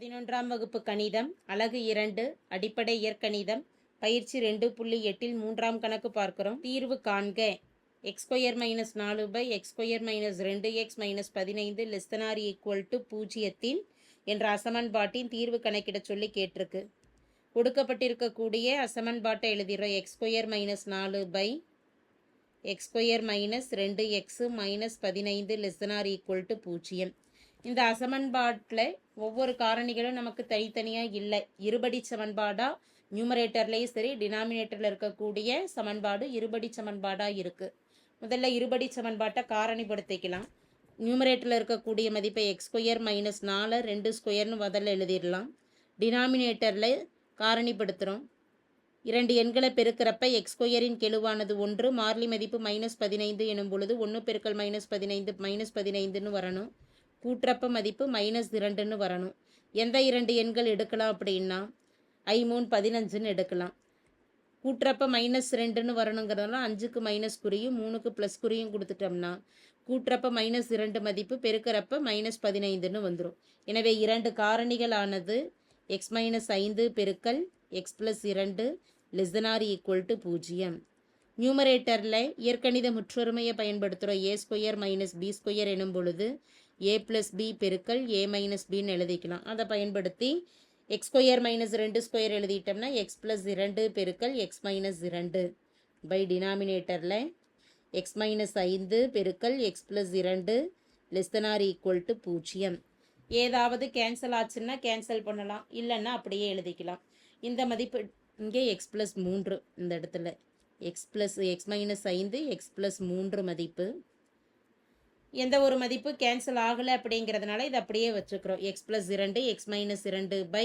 பதினொன்றாம் வகுப்பு கணிதம் அலகு இரண்டு அடிப்படை இயற்கணிதம் பயிற்சி ரெண்டு புள்ளி எட்டில் மூன்றாம் கணக்கு பார்க்கிறோம். தீர்வு காண்க. எக்ஸ் ஸ்கொயர் மைனஸ் நாலு பை எக்ஸ் ஸ்கொயர் மைனஸ் ரெண்டு எக்ஸ் மைனஸ் பதினைந்து லெஸ்தனார் ஈக்குவல் டு பூஜ்ஜியத்தின் என்ற அசமன்பாட்டின் தீர்வு கணக்கிட சொல்லி கேட்டிருக்கு. கொடுக்கப்பட்டிருக்கக்கூடிய அசமன்பாட்டை எழுதிடுறோம். எக்ஸ் ஸ்கொயர் மைனஸ் நாலு பை எக்ஸ் ஸ்கொயர் மைனஸ் ரெண்டு எக்ஸு மைனஸ் பதினைந்து லெஸ்தனார் ஈக்குவல் டு பூஜ்ஜியம். இந்த அசமன்பாட்டில் ஒவ்வொரு காரணிகளும் நமக்கு தனித்தனியாக இல்லை. இருபடி சமன்பாடாக நியூமரேட்டர்லேயும் சரி டினாமினேட்டரில் இருக்கக்கூடிய சமன்பாடு இருபடி சமன்பாடாக இருக்குது முதல்ல இருபடி சமன்பாட்டை காரணிப்படுத்திக்கலாம். நியூமரேட்டரில் இருக்கக்கூடிய மதிப்பை எக்ஸ் ஸ்கொயர் மைனஸ் நாலு ரெண்டு ஸ்கொயர்னு முதல்ல எழுதிடலாம். டினாமினேட்டரில் காரணிப்படுத்துகிறோம் இரண்டு எண்களை பெருக்கிறப்ப எக்ஸ் ஸ்கொயரின் கெழுவானது ஒன்று மார்லி மதிப்பு மைனஸ் பதினைந்து எனும் பொழுது ஒன்று பெருக்கல் மைனஸ் பதினைந்து மைனஸ் பதினைந்துன்னு வரணும். கூட்டுறப்ப மதிப்பு மைனஸ் இரண்டுன்னு வரணும். எந்த இரண்டு எண்கள் எடுக்கலாம் அப்படின்னா ஐ மூணு பதினஞ்சுன்னு எடுக்கலாம். கூட்டுறப்ப மைனஸ் ரெண்டுன்னு வரணுங்கிறதுனால அஞ்சுக்கு மைனஸ் குறியும் மூணுக்கு ப்ளஸ் குறியும் கொடுத்துட்டோம்னா கூட்டுறப்ப மைனஸ் இரண்டு மதிப்பு பெருக்கிறப்ப மைனஸ் பதினைந்துன்னு வந்துடும் எனவே இரண்டு காரணிகளானது எக்ஸ் மைனஸ் ஐந்து பெருக்கல் எக்ஸ் ப்ளஸ் இரண்டு லெஸ் than ஆர் ஈக்குவல் டு பூஜ்ஜியம். நியூமரேட்டரில் இயற்கணித முற்றொருமையை பயன்படுத்துகிறோம் a square minus b square எனும் பொழுது ஏ ப்ளஸ் பி பெருக்கல் ஏ மைனஸ் பின்னு எழுதிக்கலாம். அதை பயன்படுத்தி எக்ஸ் ஸ்கொயர் மைனஸ் ரெண்டு ஸ்கொயர் எழுதிட்டோம்னா எக்ஸ் ப்ளஸ் இரண்டு பெருக்கல் எக்ஸ் மைனஸ் இரண்டு பை டினாமினேட்டரில் எக்ஸ் மைனஸ் ஐந்து பெருக்கல் எக்ஸ் ப்ளஸ் இரண்டு லெஸ் than ஆர் ஈக்குவல் டு பூஜ்ஜியம். ஏதாவது கேன்சல் ஆச்சுன்னா கேன்சல் பண்ணலாம். இல்லைன்னா அப்படியே எழுதிக்கலாம். இந்த மதிப்பு இங்கே எக்ஸ் ப்ளஸ் மூன்று இந்த இடத்துல. எக்ஸ் ப்ளஸ் எக்ஸ் மைனஸ் ஐந்து எக்ஸ் ப்ளஸ் மூன்று மதிப்பு. எந்த ஒரு மதிப்பு கேன்சல் ஆகலை அப்படிங்கிறதுனால இதை அப்படியே வச்சுக்கிறோம். எக்ஸ் ப்ளஸ் இரண்டு எக்ஸ் மைனஸ் இரண்டு பை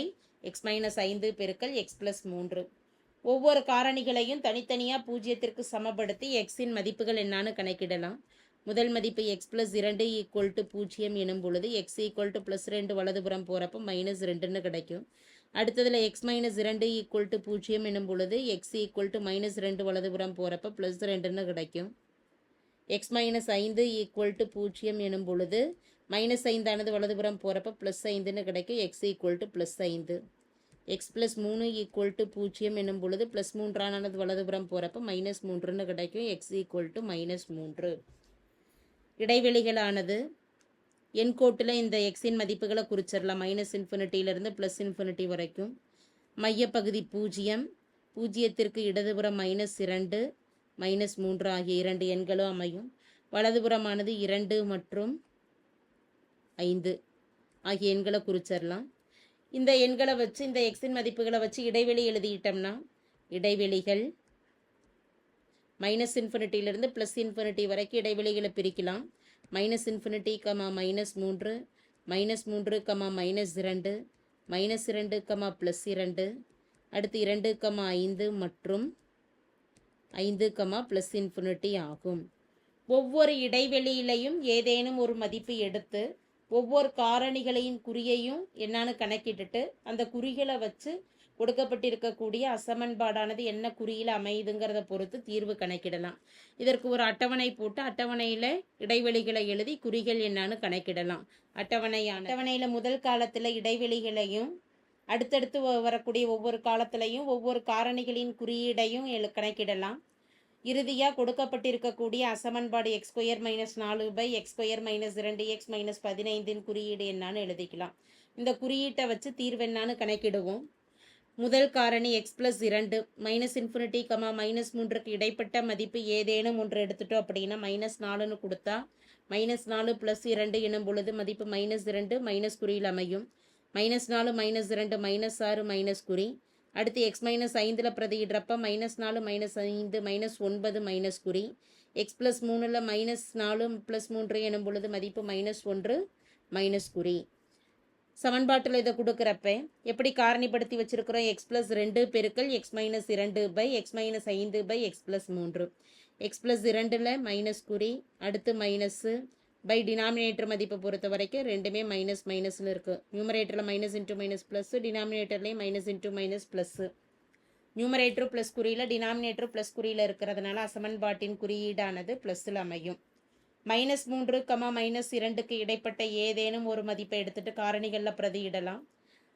எக்ஸ் மைனஸ் ஐந்து பெருக்கல் எக்ஸ் ப்ளஸ் மூன்று. ஒவ்வொரு காரணிகளையும் தனித்தனியாக பூஜ்ஜியத்திற்கு சமப்படுத்தி எக்ஸின் மதிப்புகள் என்னான்னு கணக்கிடலாம். முதல் மதிப்பு எக்ஸ் ப்ளஸ் இரண்டு ஈக்குவல் டு பூஜ்ஜியம் எனும் பொழுது எக்ஸ் ஈக்குவல் டு ப்ளஸ் ரெண்டு வலதுபுறம் போகிறப்ப மைனஸ் ரெண்டுன்னு கிடைக்கும். அடுத்ததில் எக்ஸ் மைனஸ் இரண்டு ஈக்குவல் டு பூஜ்ஜியம் எனும் பொழுது எக்ஸ் ஈக்குவல் டு மைனஸ் ரெண்டு வலதுபுறம் போகிறப்ப ப்ளஸ் ரெண்டுன்னு கிடைக்கும். எக்ஸ் மைனஸ் ஐந்து ஈக்குவல் டு பூஜ்ஜியம் எனும் பொழுது மைனஸ் ஐந்தானது வலதுபுறம் போகிறப்ப ப்ளஸ் ஐந்துன்னு கிடைக்கும். எக்ஸ் ஈக்குவல் டு ப்ளஸ் ஐந்து. எக்ஸ் ப்ளஸ் மூணு ஈக்குவல் டு பூஜ்ஜியம் எனும் பொழுது ப்ளஸ் மூன்றானது வலதுபுறம் போகிறப்ப மைனஸ் மூன்றுன்னு கிடைக்கும். எக்ஸ் ஈக்குவல் டு மைனஸ் மூன்று. இடைவெளிகளானது. எண்கோட்டில் இந்த எக்ஸின் மதிப்புகளை குறிச்சிடலாம். மைனஸ் இன்ஃபினிட்டியிலிருந்து ப்ளஸ் இன்ஃபினிட்டி வரைக்கும். மையப்பகுதி பூஜ்ஜியம். பூஜ்ஜியத்திற்கு இடதுபுறம் மைனஸ் இரண்டு. மைனஸ் மூன்று ஆகிய இரண்டு எண்களும் அமையும். வலதுபுறமானது இரண்டு மற்றும் ஐந்து ஆகிய எண்களை குறிச்சிடலாம். இந்த எண்களை வச்சு இந்த எக்ஸின் மதிப்புகளை வச்சு இடைவெளி எழுதிட்டோம்னா இடைவெளிகள் மைனஸ் இன்ஃபினிட்டியிலிருந்து ப்ளஸ் இன்ஃபினிட்டி வரைக்கும் இடைவெளிகளை பிரிக்கலாம். மைனஸ் இன்ஃபினிட்டி கமா மைனஸ் மூன்று மைனஸ் மூன்று கமா மைனஸ் இரண்டு மைனஸ் இரண்டு கமா ப்ளஸ் இரண்டு அடுத்து இரண்டு கமா ஐந்து மற்றும் ஐந்து கமா ப்ளஸ் இன்ஃபினிட்டி ஆகும். ஒவ்வொரு இடைவெளியிலையும் ஏதேனும் ஒரு மதிப்பு எடுத்து ஒவ்வொரு காரணிகளையும் குறியையும் என்னான்னு கணக்கிட்டுட்டு அந்த குறிகளை வச்சு கொடுக்கப்பட்டிருக்கக்கூடிய அசமன்பாடானது என்ன குறியில் அமையுதுங்கிறத பொறுத்து தீர்வு கணக்கிடலாம். இதற்கு ஒரு அட்டவணை போட்டு அட்டவணையில் இடைவெளிகளை எழுதி குறிகள் என்னான்னு கணக்கிடலாம். அட்டவணையான அட்டவணையில் முதல் காலத்தில் இடைவெளிகளையும் அடுத்தடுத்து வரக்கூடிய ஒவ்வொரு காலத்திலையும் ஒவ்வொரு காரணிகளின் குறியீடையும் கணக்கிடலாம். இறுதியாக கொடுக்கப்பட்டிருக்கக்கூடிய அசமன்பாடு எக்ஸ் ஸ்கொயர் மைனஸ் நாலு பை எக்ஸ் ஸ்கொயர் மைனஸ் இரண்டு எக்ஸ் மைனஸ் பதினைந்தின் குறியீடு என்னான்னு எழுதிக்கலாம். இந்த குறியீட்டை வச்சு தீர்வு என்னான்னு கணக்கிடுவோம். முதல் காரணி எக்ஸ் ப்ளஸ் இரண்டு மைனஸ் இன்ஃபினிட்டி கமா மைனஸ் மூன்றுக்கு இடைப்பட்ட மதிப்பு ஏதேனும் ஒன்று எடுத்துட்டோம் அப்படின்னா மைனஸ் நாலுன்னு கொடுத்தா மைனஸ் நாலு ப்ளஸ் இரண்டு எனும் பொழுது மதிப்பு மைனஸ் இரண்டு மைனஸ் குறியில் அமையும். மைனஸ் நாலு மைனஸ் இரண்டு மைனஸ் ஆறு மைனஸ் குறி. அடுத்து எக்ஸ் மைனஸ் ஐந்தில் பிரதியிடுறப்ப மைனஸ் நாலு மைனஸ் ஐந்து மைனஸ் ஒன்பது மைனஸ் குறி. எக்ஸ் ப்ளஸ் மூணில் மைனஸ் நாலு ப்ளஸ் மூன்று எனும் பொழுது மதிப்பு மைனஸ் ஒன்று மைனஸ் குறி. சமன்பாட்டில் இதை கொடுக்குறப்ப எப்படி காரணிப்படுத்தி வச்சுருக்கிறோம்? எக்ஸ் ப்ளஸ் ரெண்டு பெருக்கள் எக்ஸ் மைனஸ் இரண்டு பை எக்ஸ் மைனஸ் ஐந்து பை எக்ஸ் ப்ளஸ் மூன்று. எக்ஸ் ப்ளஸ் இரண்டில் மைனஸ் குறி அடுத்து மைனஸ்ஸு பை டினாமினேட்டர் மதிப்பை பொறுத்த வரைக்கும் ரெண்டுமே மைனஸ் மைனஸ்னு இருக்குது நியூமரேட்டரில் minus into minus plus டினாமினேட்டர்லேயும் minus into minus plus numerator plus குறியில் denominator plus குறியில் இருக்கிறதுனால அசமன்பாட்டின் குறியீடானது ப்ளஸ்ஸில் அமையும். மைனஸ் மூன்று கமா மைனஸ் இரண்டுக்கு இடைப்பட்ட ஏதேனும் ஒரு மதிப்பை எடுத்துட்டு காரணிகளில் பிரதியிடலாம்.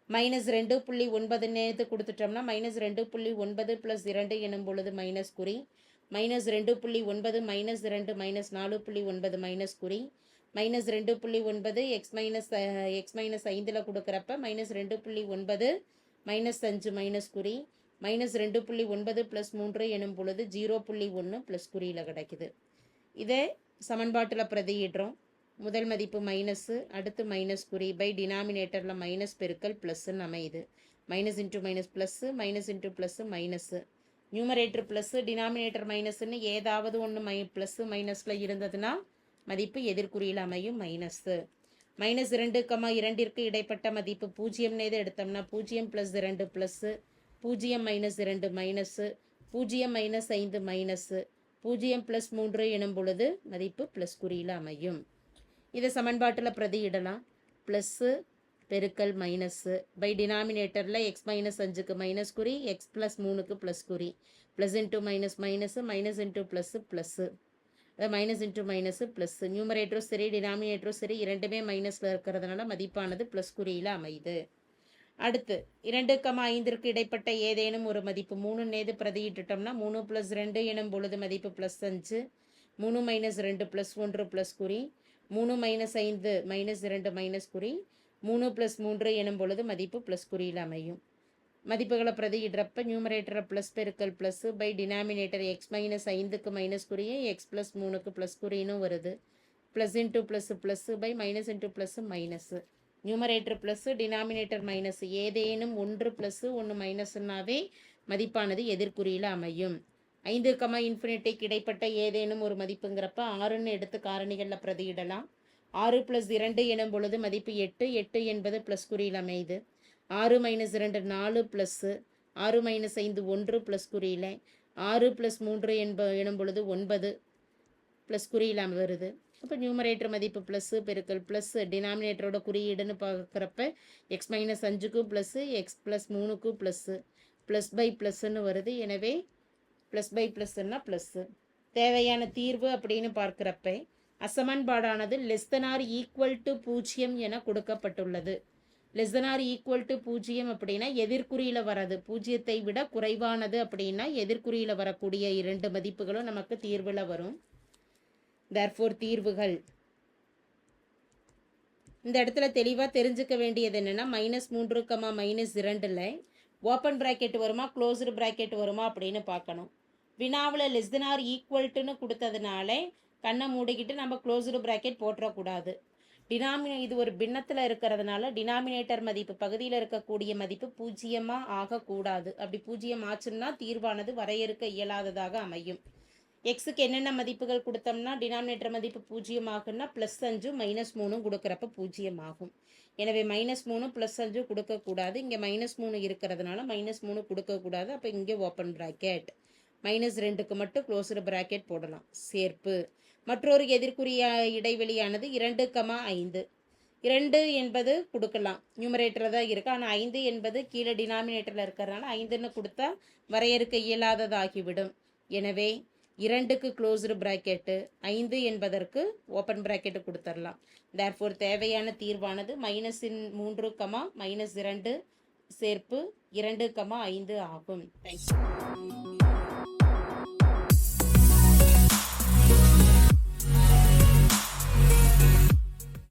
மைனஸ் ரெண்டு புள்ளி ஒன்பது நேரத்து கொடுத்துட்டோம்னா மைனஸ் ரெண்டு புள்ளி ஒன்பது ப்ளஸ் இரண்டு எனும் பொழுது மைனஸ் குறி. மைனஸ் ரெண்டு புள்ளி ஒன்பது மைனஸ் ரெண்டு மைனஸ் நாலு புள்ளி ஒன்பது மைனஸ் குறி. மைனஸ் ரெண்டு புள்ளி ஒன்பது எக்ஸ் மைனஸ் எக்ஸ் மைனஸ் ஐந்தில் கொடுக்குறப்ப மைனஸ் ரெண்டு புள்ளி ஒன்பது மைனஸ் அஞ்சு மைனஸ் குறி. மைனஸ் ரெண்டு புள்ளி ஒன்பது ப்ளஸ் மூன்று எனும் பொழுது ஜீரோ புள்ளி ஒன்று ப்ளஸ் குறியில் கிடைக்குது. இதே சமன்பாட்டில் பிரதியிடுறோம். முதல் மதிப்பு மைனஸு அடுத்து மைனஸ் குறி. பை டினாமினேட்டரில் மைனஸ் பெருக்கல் ப்ளஸ்ஸுன்னு அமையுது. Minus into minus plus minus into plus minus numerator plus denominator மைனஸ்ன்னு ஏதாவது ஒன்று மை ப்ளஸ்ஸு மைனஸில் இருந்ததுன்னா மதிப்பு எதிர்குறியில் அமையும் மைனஸ்ஸு மைனஸ் இரண்டு கமா இரண்டிற்கு இடைப்பட்ட மதிப்பு பூஜ்ஜியம்னு எது எடுத்தோம்னா பூஜ்ஜியம் ப்ளஸ் இரண்டு ப்ளஸ்ஸு பூஜ்ஜியம் மைனஸ் இரண்டு மைனஸ்ஸு பூஜ்ஜியம் மைனஸ் ஐந்து மைனஸ்ஸு பூஜ்ஜியம் ப்ளஸ் மூன்று எனும் பொழுது மதிப்பு ப்ளஸ் குறியில் அமையும். இதை சமன்பாட்டில் பிரதியிடலாம் ப்ளஸ்ஸு பெருக்கல் மைனஸ்ஸு பை டினாமினேட்டரில் எக்ஸ் மைனஸ் அஞ்சுக்கு மைனஸ் குறி எக்ஸ் ப்ளஸ் மூணுக்கு ப்ளஸ் குறி. Plus into minus minus minus into plus plus minus into minus plus நியூமரேட்டரும் சரி டினாமினேட்டரும் சரி இரண்டுமே மைனஸில் இருக்கிறதுனால மதிப்பானது ப்ளஸ் குறியில் அமையுது. அடுத்து இரண்டு கமா ஐந்திற்கு இடைப்பட்ட ஏதேனும் ஒரு மதிப்பு மூணு நேது பிரதியிட்டுட்டோம்னா மூணு ப்ளஸ் ரெண்டு எனும் பொழுது மதிப்பு ப்ளஸ் அஞ்சு மூணு மைனஸ் ரெண்டு ப்ளஸ் ஒன்று ப்ளஸ் குறி மூணு மைனஸ் ஐந்து மைனஸ் இரண்டு மைனஸ் குறி மூணு ப்ளஸ் மூன்று எனும் பொழுது மதிப்பு ப்ளஸ் குறியில் அமையும். மதிப்புகளை பிரதியிடுறப்ப நியூமரேட்டரை ப்ளஸ் பெருக்கல் plus by denominator x minus ஐந்துக்கு மைனஸ் குறியும் எக்ஸ் ப்ளஸ் மூணுக்கு ப்ளஸ் குறினும் வருது. Plus into plus plus by minus into plus minus numerator plus denominator minus ஏதேனும் ஒன்று ப்ளஸ்ஸு ஒன்று மைனஸ்னாவே மதிப்பானது எதிர்குறியில் அமையும். ஐந்து கமா இன்ஃபினிட்டிக்கு இடைப்பட்ட ஏதேனும் ஒரு மதிப்புங்கிறப்ப ஆறுன்னு எடுத்து காரணிகளில் பிரதியிடலாம். ஆறு ப்ளஸ் இரண்டு எனும் பொழுது மதிப்பு எட்டு எட்டு என்பது ப்ளஸ் குறியில் அமையுது. ஆறு மைனஸ் இரண்டு நாலு ப்ளஸ்ஸு ஆறு மைனஸ் ஐந்து ஒன்று ப்ளஸ் குறியில் ஆறு ப்ளஸ் மூன்று என்ப எனும் பொழுது ஒன்பது ப்ளஸ் குறியில் வருது. அப்போ நியூமரேட்டர் மதிப்பு ப்ளஸ்ஸு பெருக்கல் ப்ளஸ்ஸு டினாமினேட்டரோட குறியீடுன்னு பார்க்குறப்ப எக்ஸ் மைனஸ் அஞ்சுக்கும் ப்ளஸ்ஸு எக்ஸ் ப்ளஸ் மூணுக்கும் ப்ளஸ்ஸு ப்ளஸ் பை ப்ளஸ்ன்னு வருது. எனவே ப்ளஸ் பை ப்ளஸ்ன்னா ப்ளஸ்ஸு தேவையான தீர்வு அப்படின்னு பார்க்குறப்ப அசமன்பாடானது less than or equal to பூஜ்ஜியம் என கொடுக்கப்பட்டுள்ளது. Less than or equal to பூஜ்ஜியம் அப்படின்னா எதிர்குறியில் வரது பூஜ்ஜியத்தை விட குறைவானது அப்படின்னா எதிர்குறியில் வரக்கூடிய இரண்டு மதிப்புகளும் நமக்கு தீர்வில் வரும். தேர்ஃபோர் தீர்வுகள். இந்த இடத்துல தெளிவாக தெரிஞ்சுக்க வேண்டியது என்னென்னா மைனஸ் மூன்று கமா மைனஸ் இரண்டில் ஓப்பன் ப்ராக்கெட் வருமா க்ளோஸ்டு ப்ராக்கெட் வருமா அப்படின்னு பார்க்கணும். வினாவில் லெஸ் தன் ஆர் ஈக்குவல்ட்டுன்னு கொடுத்ததுனால கண்ணை மூடிக்கிட்டு நம்ம க்ளோஸ்டு ப்ராக்கெட் போட்டுறக்கூடாது. டினாமினே இது ஒரு பின்னத்தில் இருக்கிறதுனால டினாமினேட்டர் மதிப்பு பகுதியில் இருக்கக்கூடிய மதிப்பு பூஜ்ஜியமாக ஆகக்கூடாது. அப்படி பூஜ்ஜியம் ஆச்சுன்னா தீர்வானது வரையறுக்க இயலாததாக அமையும். எக்ஸுக்கு என்னென்ன மதிப்புகள் கொடுத்தோம்னா டினாமினேட்டர் மதிப்பு பூஜ்ஜியம் ஆகுன்னா ப்ளஸ் அஞ்சு மைனஸ் மூணும் கொடுக்குறப்ப பூஜ்ஜியம் ஆகும் எனவே மைனஸ் மூணு ப்ளஸ் அஞ்சு கொடுக்கக்கூடாது. இங்கே மைனஸ் மூணு இருக்கிறதுனால மைனஸ் மூணு கொடுக்கக்கூடாது. அப்போ இங்கே ஓப்பன் ப்ராக்கெட் மைனஸ் ரெண்டுக்கு மட்டும் க்ளோஸ்டு ப்ராக்கெட் போடலாம். சேர்ப்பு. மற்றொரு எதிர்க்குறிய இடைவெளியானது இரண்டு கமா ஐந்து. இரண்டு என்பது கொடுக்கலாம். நியூமரேட்டரில் தான் இருக்குது ஆனால் ஐந்து என்பது கீழே டினாமினேட்டரில் இருக்கிறதுனால ஐந்துன்னு கொடுத்தா வரையறுக்க இயலாததாகிவிடும். எனவே இரண்டுக்கு க்ளோஸ்டு ப்ராக்கெட்டு ஐந்து என்பதற்கு ஓப்பன் ப்ராக்கெட்டு கொடுத்துடலாம் தேர்ஃபோர் தேவையான தீர்வானது மைனஸின் மூன்று கமா மைனஸ் இரண்டு சேர்ப்பு இரண்டு கமா ஐந்து ஆகும். தேங்க்யூ